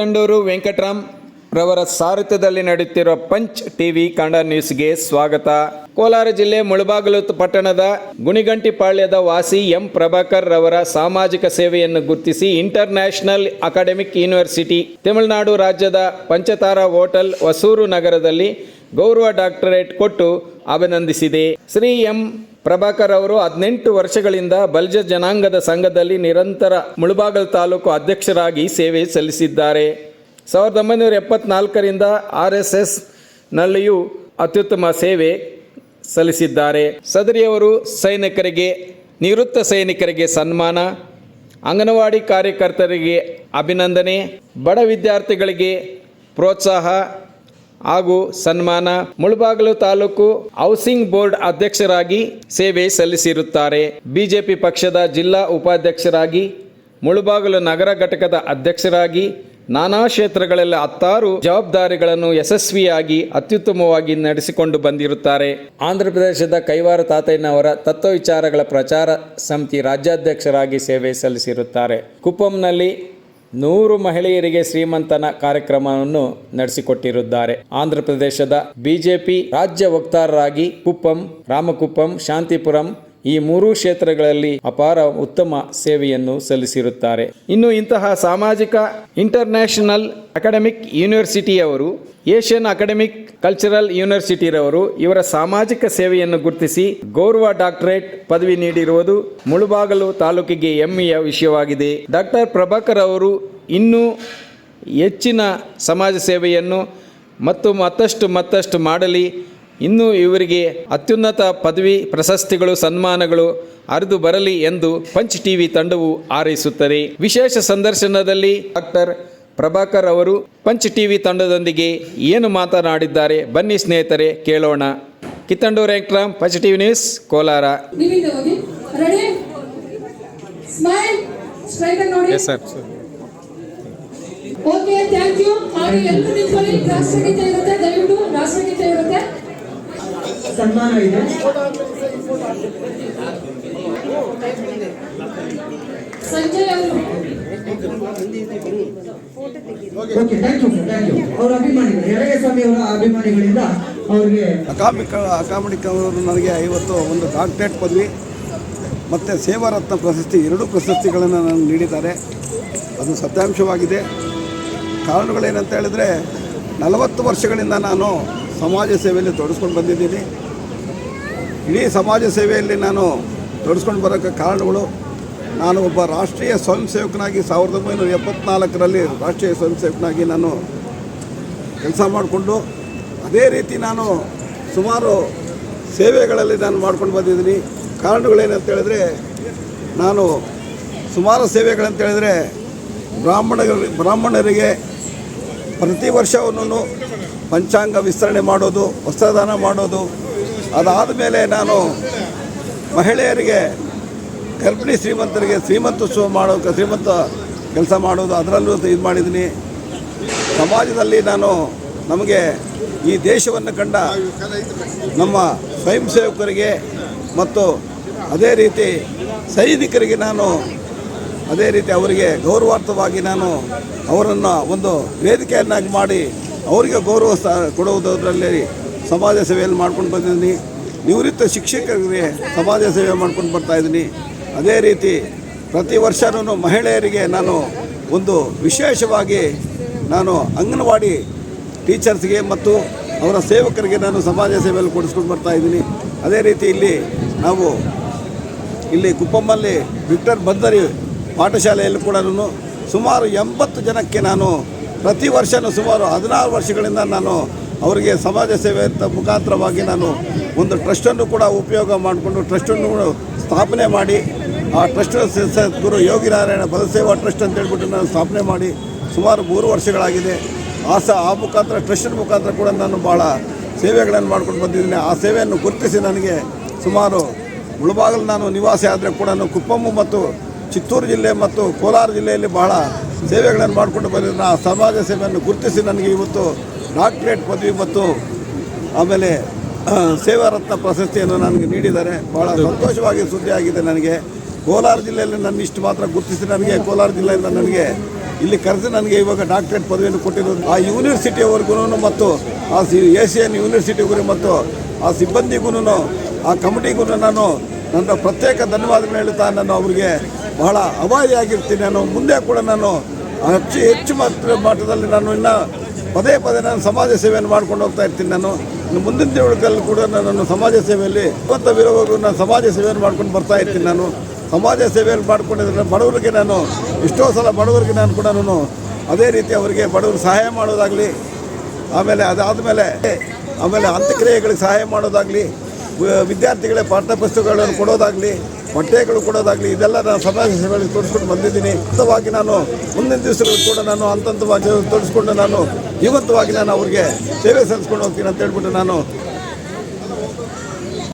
ಕಿತ್ತಂಡೂರು ವೆಂಕಟರಾಮ್ ರವರ ಸಾರಥ್ಯದಲ್ಲಿ ನಡೆಯುತ್ತಿರುವ punch TV Kannada ನ್ಯೂಸ್ಗೆ ಸ್ವಾಗತ. ಕೋಲಾರ ಜಿಲ್ಲೆ ಮುಳಬಾಗಿಲು ಪಟ್ಟಣದ ಗುಣಿಗಂಟಿಪಾಳ್ಯದ ವಾಸಿ ಎಂ ಪ್ರಭಾಕರ್ ರವರ ಸಾಮಾಜಿಕ ಸೇವೆಯನ್ನು ಗುರುತಿಸಿ ಇಂಟರ್ ಅಕಾಡೆಮಿಕ್ ಯೂನಿವರ್ಸಿಟಿ, ತಮಿಳುನಾಡು ರಾಜ್ಯದ ಪಂಚತಾರ ಹೋಟೆಲ್ ಹೊಸೂರು ನಗರದಲ್ಲಿ ಗೌರವ ಡಾಕ್ಟರೇಟ್ ಕೊಟ್ಟು ಅಭಿನಂದಿಸಿದೆ. ಶ್ರೀ ಎಂ ಪ್ರಭಾಕರ್ ಅವರು ಹದಿನೆಂಟು ವರ್ಷಗಳಿಂದ ಬಲ್ಜ ಜನಾಂಗದ ಸಂಘದಲ್ಲಿ ನಿರಂತರ ಮುಳುಬಾಗಲ್ ತಾಲೂಕು ಅಧ್ಯಕ್ಷರಾಗಿ ಸೇವೆ ಸಲ್ಲಿಸಿದ್ದಾರೆ. ಸಾವಿರದ ಒಂಬೈನೂರ ಎಪ್ಪತ್ನಾಲ್ಕರಿಂದ ಆರ್ ಎಸ್ ಎಸ್ ನಲ್ಲಿಯೂ ಅತ್ಯುತ್ತಮ ಸೇವೆ ಸಲ್ಲಿಸಿದ್ದಾರೆ. ಸದರಿಯವರು ಸೈನಿಕರಿಗೆ, ನಿವೃತ್ತ ಸೈನಿಕರಿಗೆ ಸನ್ಮಾನ, ಅಂಗನವಾಡಿ ಕಾರ್ಯಕರ್ತರಿಗೆ ಅಭಿನಂದನೆ, ಬಡ ವಿದ್ಯಾರ್ಥಿಗಳಿಗೆ ಪ್ರೋತ್ಸಾಹ ಹಾಗೂ ಸನ್ಮಾನ ಮುಳಬಾಗಿಲು ತಾಲೂಕು ಹೌಸಿಂಗ್ ಬೋರ್ಡ್ ಅಧ್ಯಕ್ಷರಾಗಿ ಸೇವೆ ಸಲ್ಲಿಸಿರುತ್ತಾರೆ. ಬಿಜೆಪಿ ಪಕ್ಷದ ಜಿಲ್ಲಾ ಉಪಾಧ್ಯಕ್ಷರಾಗಿ, ಮುಳಬಾಗಲು ನಗರ ಘಟಕದ ಅಧ್ಯಕ್ಷರಾಗಿ, ನಾನಾ ಕ್ಷೇತ್ರಗಳಲ್ಲಿ ಹತ್ತಾರು ಜವಾಬ್ದಾರಿಗಳನ್ನು ಯಶಸ್ವಿಯಾಗಿ ಅತ್ಯುತ್ತಮವಾಗಿ ನಡೆಸಿಕೊಂಡು ಬಂದಿರುತ್ತಾರೆ. ಆಂಧ್ರ ಪ್ರದೇಶದ ಕೈವಾರ ತಾತಯ್ಯನವರ ತತ್ವ ವಿಚಾರಗಳ ಪ್ರಚಾರ ಸಮಿತಿ ರಾಜ್ಯಾಧ್ಯಕ್ಷರಾಗಿ ಸೇವೆ ಸಲ್ಲಿಸಿರುತ್ತಾರೆ. ಕುಪ್ಪಂನಲ್ಲಿ ನೂರು ಮಹಿಳೆಯರಿಗೆ ಶ್ರೀಮಂತನ ಕಾರ್ಯಕ್ರಮವನ್ನು ನಡೆಸಿಕೊಟ್ಟಿರುತ್ತಾರೆ. ಆಂಧ್ರಪ್ರದೇಶದ ಬಿಜೆಪಿ ರಾಜ್ಯ ವಕ್ತಾರರಾಗಿ ಕುಪ್ಪಂ ರಾಮಕುಪ್ಪಂ ಶಾಂತಿಪುರಂ ಈ ಮೂರೂ ಕ್ಷೇತ್ರಗಳಲ್ಲಿ ಅಪಾರ ಉತ್ತಮ ಸೇವೆಯನ್ನು ಸಲ್ಲಿಸಿರುತ್ತಾರೆ. ಇನ್ನು ಇಂತಹ ಸಾಮಾಜಿಕ ಇಂಟರ್ನ್ಯಾಷನಲ್ ಅಕಾಡೆಮಿಕ್ ಯೂನಿವರ್ಸಿಟಿಯವರು ಏಷ್ಯನ್ ಅಕಾಡೆಮಿಕ್ ಕಲ್ಚರಲ್ ಯೂನಿವರ್ಸಿಟಿರವರು ಇವರ ಸಾಮಾಜಿಕ ಸೇವೆಯನ್ನು ಗುರುತಿಸಿ ಗೌರವ ಡಾಕ್ಟರೇಟ್ ಪದವಿ ನೀಡಿರುವುದು ಮುಳುಬಾಗಲು ತಾಲೂಕಿಗೆ ಹೆಮ್ಮೆಯ ವಿಷಯವಾಗಿದೆ. ಡಾಕ್ಟರ್ ಪ್ರಭಾಕರ್ ಅವರು ಇನ್ನೂ ಹೆಚ್ಚಿನ ಸಮಾಜ ಸೇವೆಯನ್ನು ಮತ್ತು ಮತ್ತಷ್ಟು ಮತ್ತಷ್ಟು ಮಾಡಲಿ ಇನ್ನೂ ಇವರಿಗೆ ಅತ್ಯುನ್ನತ ಪದವಿ ಪ್ರಶಸ್ತಿಗಳು ಸನ್ಮಾನಗಳು ಅರಿದು ಬರಲಿ ಎಂದು ಪಂಚ್ ಟಿವಿ ತಂಡವು ಹಾರೈಸುತ್ತದೆ. ವಿಶೇಷ ಸಂದರ್ಶನದಲ್ಲಿ ಡಾಕ್ಟರ್ ಪ್ರಭಾಕರ್ ಅವರು ಪಂಚ್ ಟಿವಿ ತಂಡದೊಂದಿಗೆ ಏನು ಮಾತನಾಡಿದ್ದಾರೆ? ಬನ್ನಿ ಸ್ನೇಹಿತರೆ ಕೇಳೋಣ. Kittandur Venkataram Punch TV news Kolar. ನೀವಿಂದ ಹೋಗಿ. ರೆಡಿ? ಸ್ಮೈಲ್? ಸ್ಟ್ರೈಟ್ ಆಗಿ ನೋಡಿ ಸರ್ ಓಕೆ ಥ್ಯಾಂಕ್ ಯು ಮಾಡಿ ಎಲ್ಲರೂ ನಿಂತ್ಕೊಳ್ಳಿ. ಇರುತ್ತೆ ದಯವಿಟ್ಟು ಸನ್ಮಾನ ಇದೆ. ಸಂಜಯ್ ನನಗೆ ಐವತ್ತು ಒಂದು ಡಾಕ್ಟರೇಟ್ ಪದವಿ ಮತ್ತು ಸೇವಾರತ್ನ ಪ್ರಶಸ್ತಿ, ಎರಡು ಪ್ರಶಸ್ತಿಗಳನ್ನು ನನಗೆ ನೀಡಿದ್ದಾರೆ. ಅದು ಸತ್ಯಾಂಶವಾಗಿದೆ. ಕಾರಣಗಳೇನಂತ ಹೇಳಿದ್ರೆ, ನಲವತ್ತು ವರ್ಷಗಳಿಂದ ನಾನು ಸಮಾಜ ಸೇವೆಯಲ್ಲಿ ತೊಡಸ್ಕೊಂಡು ಬಂದಿದ್ದೀನಿ. ಇಡೀ ಸಮಾಜ ಸೇವೆಯಲ್ಲಿ ನಾನು ತೊಡಸ್ಕೊಂಡು ಬರೋಕ್ಕೆ ಕಾರಣಗಳು, ನಾನು ಒಬ್ಬ ರಾಷ್ಟ್ರೀಯ ಸ್ವಯಂ ಸೇವಕನಾಗಿ ಸಾವಿರದ ಒಂಬೈನೂರ ಎಪ್ಪತ್ನಾಲ್ಕರಲ್ಲಿ ರಾಷ್ಟ್ರೀಯ ಸ್ವಯಂ ಸೇವಕನಾಗಿ ನಾನು ಕೆಲಸ ಮಾಡಿಕೊಂಡು, ಅದೇ ರೀತಿ ನಾನು ಸುಮಾರು ಸೇವೆಗಳಲ್ಲಿ ನಾನು ಮಾಡ್ಕೊಂಡು ಬಂದಿದ್ದೀನಿ. ಕಾರಣಗಳೇನಂತ ಹೇಳಿದ್ರೆ, ನಾನು ಸುಮಾರು ಸೇವೆಗಳಂತ ಹೇಳಿದ್ರೆ ಬ್ರಾಹ್ಮಣ ಬ್ರಾಹ್ಮಣರಿಗೆ ಪ್ರತಿ ವರ್ಷವನ್ನು ಪಂಚಾಂಗ ವಿಸ್ತರಣೆ ಮಾಡೋದು, ವಸ್ತ್ರದಾನ ಮಾಡೋದು ಅದಾದ ಮೇಲೆ ನಾನು ಮಹಿಳೆಯರಿಗೆ ಗರ್ಭಿಣಿ ಶ್ರೀಮಂತರಿಗೆ ಶ್ರೀಮಂತ ಶೋ ಮಾಡೋ ಶ್ರೀಮಂತ ಕೆಲಸ ಮಾಡೋದು ಅದರಲ್ಲೂ ಇದು ಮಾಡಿದ್ದೀನಿ. ಸಮಾಜದಲ್ಲಿ ನಾನು ನಮಗೆ ಈ ದೇಶವನ್ನು ಕಂಡ ನಮ್ಮ ಸ್ವಯಂ ಸೇವಕರಿಗೆ ಮತ್ತು ಅದೇ ರೀತಿ ಸೈನಿಕರಿಗೆ ನಾನು ಅದೇ ರೀತಿ ಅವರಿಗೆ ಗೌರವಾರ್ಥವಾಗಿ ನಾನು ಅವರನ್ನು ಒಂದು ವೇದಿಕೆಯನ್ನಾಗಿ ಮಾಡಿ ಅವರಿಗೆ ಗೌರವ ಕೊಡುವುದರಲ್ಲಿ ಸಮಾಜ ಸೇವೆಯಲ್ಲಿ ಮಾಡ್ಕೊಂಡು ಬಂದಿದ್ದೀನಿ. ನಿವೃತ್ತ ಶಿಕ್ಷಕರಿಗೆ ಸಮಾಜ ಸೇವೆ ಮಾಡ್ಕೊಂಡು ಬರ್ತಾಯಿದ್ದೀನಿ ಅದೇ ರೀತಿ ಪ್ರತಿ ವರ್ಷನೂ ಮಹಿಳೆಯರಿಗೆ ನಾನು ಒಂದು ವಿಶೇಷವಾಗಿ ನಾನು ಅಂಗನವಾಡಿ ಟೀಚರ್ಸ್ಗೆ ಮತ್ತು ಅವರ ಸೇವಕರಿಗೆ ನಾನು ಸಮಾಜ ಸೇವೆಯಲ್ಲಿ ಕೊಡಿಸ್ಕೊಂಡು ಬರ್ತಾ ಇದ್ದೀನಿ. ಅದೇ ರೀತಿ ಇಲ್ಲಿ ನಾವು ಇಲ್ಲಿ ಕುಪ್ಪಮ್ಮಲ್ಲಿ ವಿಕ್ಟರ್ ಬಂದರಿ ಪಾಠಶಾಲೆಯಲ್ಲಿ ಕೂಡ ಸುಮಾರು ಎಂಬತ್ತು ಜನಕ್ಕೆ ನಾನು ಪ್ರತಿ ವರ್ಷವೂ ಸುಮಾರು ಹದಿನಾರು ವರ್ಷಗಳಿಂದ ನಾನು ಅವರಿಗೆ ಸಮಾಜ ಸೇವೆ ಅಂತ ಮುಖಾಂತರವಾಗಿ ನಾನು ಒಂದು ಟ್ರಸ್ಟನ್ನು ಕೂಡ ಉಪಯೋಗ ಮಾಡಿಕೊಂಡು ಟ್ರಸ್ಟನ್ನು ಸ್ಥಾಪನೆ ಮಾಡಿ, ಆ ಟ್ರಸ್ಟ್ ಗುರು ಯೋಗಿನಾರಾಯಣ ಬಲಸೇವಾ ಟ್ರಸ್ಟ್ ಅಂತ ಹೇಳ್ಬಿಟ್ಟು ನಾನು ಸ್ಥಾಪನೆ ಮಾಡಿ ಸುಮಾರು ಮೂರು ವರ್ಷಗಳಾಗಿದೆ. ಆ ಸ, ಆ ಮುಖಾಂತರ, ಟ್ರಸ್ಟಿನ ಮುಖಾಂತರ ಕೂಡ ನಾನು ಭಾಳ ಸೇವೆಗಳನ್ನು ಮಾಡ್ಕೊಂಡು ಬಂದಿದ್ದೀನಿ. ಆ ಸೇವೆಯನ್ನು ಗುರುತಿಸಿ ನನಗೆ ಸುಮಾರು ಮುಳಬಾಗಲು ನಾನು ನಿವಾಸಿ ಆದರೆ ಕೂಡ ಕುಪ್ಪಮ್ಮ ಮತ್ತು ಚಿತ್ತೂರು ಜಿಲ್ಲೆ ಮತ್ತು ಕೋಲಾರ ಜಿಲ್ಲೆಯಲ್ಲಿ ಬಹಳ ಸೇವೆಗಳನ್ನು ಮಾಡಿಕೊಂಡು ಬಂದಿದ್ದೀನಿ. ಆ ಸಮಾಜ ಸೇವೆಯನ್ನು ಗುರುತಿಸಿ ನನಗೆ ಇವತ್ತು ಡಾಕ್ಟರೇಟ್ ಪದವಿ ಮತ್ತು ಆಮೇಲೆ ಸೇವಾರತ್ನ ಪ್ರಶಸ್ತಿಯನ್ನು ನನಗೆ ನೀಡಿದ್ದಾರೆ. ಬಹಳ ಸಂತೋಷವಾಗಿ ಸುದ್ದಿ ಆಗಿದೆ ನನಗೆ. ಕೋಲಾರ ಜಿಲ್ಲೆಯಲ್ಲಿ ನನ್ನ ಇಷ್ಟು ಮಾತ್ರ ಗುರುತಿಸಿ ನನಗೆ. ಕೋಲಾರ ಜಿಲ್ಲೆಯಿಂದ ನನಗೆ ಇಲ್ಲಿ ಕರೆದು ನನಗೆ ಇವಾಗ ಡಾಕ್ಟರೇಟ್ ಪದವಿಯನ್ನು ಕೊಟ್ಟಿರೋದು. ಆ ಯೂನಿವರ್ಸಿಟಿಯವರೆಗೂ ಮತ್ತು ಆ ಸಿ ಏಷಿಯನ್ ಯೂನಿವರ್ಸಿಟಿಗೂ ಮತ್ತು ಆ ಸಿಬ್ಬಂದಿಗೂ ಆ ಕಮಿಟಿಗೂ ನಾನು ನನ್ನ ಪ್ರತ್ಯೇಕ ಧನ್ಯವಾದಗಳು ಹೇಳ್ತಾ ನಾನು ಅವರಿಗೆ ಬಹಳ ಅಭಾರಿಯಾಗಿರ್ತೀನಿ ನಾನು ಮುಂದೆ ಕೂಡ ನಾನು ಹೆಚ್ಚು ಹೆಚ್ಚು ಮಾತ್ರ ಮಟ್ಟದಲ್ಲಿ ನಾನು ಇನ್ನು ಪದೇ ಪದೇ ನಾನು ಸಮಾಜ ಸೇವೆಯನ್ನು ಮಾಡ್ಕೊಂಡು ಹೋಗ್ತಾ ಇರ್ತೀನಿ. ನಾನು ಮುಂದಿನ ದಿನಗಳಲ್ಲಿ ಕೂಡ ನಾನು ಸಮಾಜ ಸೇವೆಯಲ್ಲಿ ಜೀವಂತವಿರೋವರೆಗೂ ನಾನು ಸಮಾಜ ಸೇವೆಯನ್ನು ಮಾಡ್ಕೊಂಡು ಬರ್ತಾ ಇರ್ತೀನಿ. ನಾನು ಸಮಾಜ ಸೇವೆಯಲ್ಲಿ ಮಾಡ್ಕೊಂಡಿದ್ರೆ ಬಡವರಿಗೆ ನಾನು ಎಷ್ಟೋ ಸಲ ಬಡವರಿಗೆ ನಾನು ಕೂಡ ನಾನು ಅದೇ ರೀತಿ ಅವರಿಗೆ ಬಡವರು ಸಹಾಯ ಮಾಡೋದಾಗಲಿ, ಆಮೇಲೆ ಅದಾದಮೇಲೆ, ಆಮೇಲೆ ಅಂತ್ಯಕ್ರಿಯೆಗಳಿಗೆ ಸಹಾಯ ಮಾಡೋದಾಗಲಿ, ವಿದ್ಯಾರ್ಥಿಗಳೇ ಪಾಠ ಪುಸ್ತಕಗಳನ್ನು ಕೊಡೋದಾಗಲಿ, ಬಟ್ಟೆಗಳು ಕೊಡೋದಾಗಲಿ, ಇದೆಲ್ಲ ನಾನು ಸಮಾಜ ಸೇವೆಯಲ್ಲಿ ತೋರಿಸ್ಕೊಂಡು ಬಂದಿದ್ದೀನಿ. ಹಂತವಾಗಿ ನಾನು ಮುಂದಿನ ದಿವಸಗಳು ಕೂಡ ನಾನು ಹಂತ ಹಂತವಾಗಿ ತೋರಿಸ್ಕೊಂಡು ನಾನು ಜೀವಂತವಾಗಿ ನಾನು ಅವ್ರಿಗೆ ಸೇವೆ ಸಲ್ಲಿಸ್ಕೊಂಡು ಹೋಗ್ತೀನಿ ಅಂತ ಹೇಳ್ಬಿಟ್ಟು ನಾನು